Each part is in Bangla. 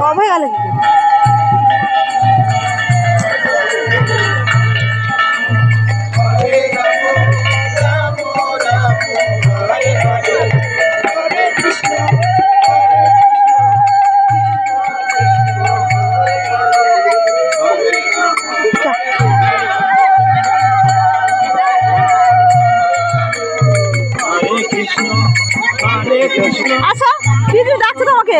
কম হয়ে গেল আচ্ছা দিদি ডাকছে তোমাকে?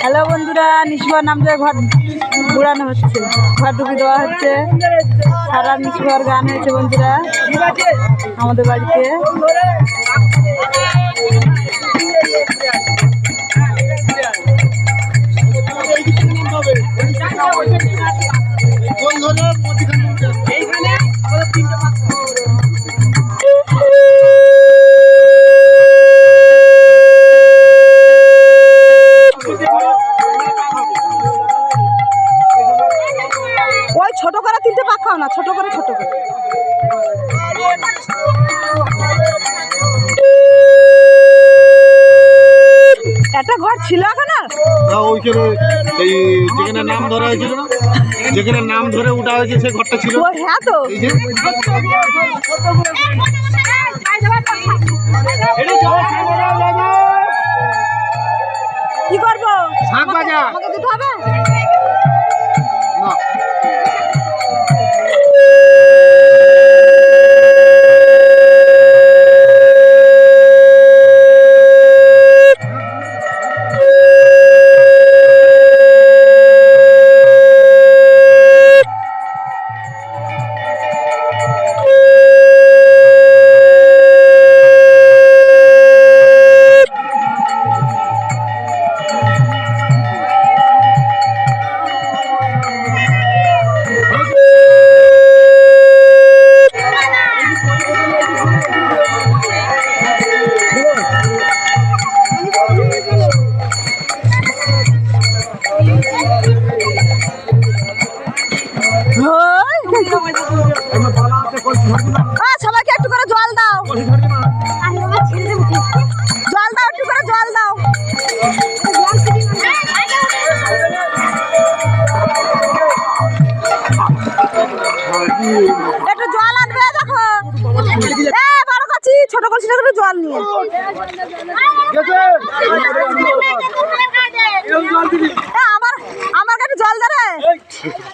হ্যালো বন্ধুরা নিশ্বর নাম দিয়ে ঘর ঘুরানো হচ্ছে। ঘর ঢুকে দেওয়া হচ্ছে। সারা নিশ্বর গান হয়েছে বন্ধুরা, আমাদের বাড়িতে। না ছোট করে ছোট করে। একটা ঘর ছিল এখন আর? না ওইখানে এই যেখানে নাম ধরা হয়েছিল না? যেখানে নাম ধরে উঠা হয়েছে সেই ঘরটা ছিল। হ্যাঁ তো। কি করব? শাক ভাজা। আমাকে দিতে হবে? সবাইকে একটু করে জল দাও জল দাও একটু করে জল দাও একটু জল আনবে দেখো বড় কাছি ছোট কলসি একটু জল নিয়ে এ, আমার আমার কাছে জল দে রে জল না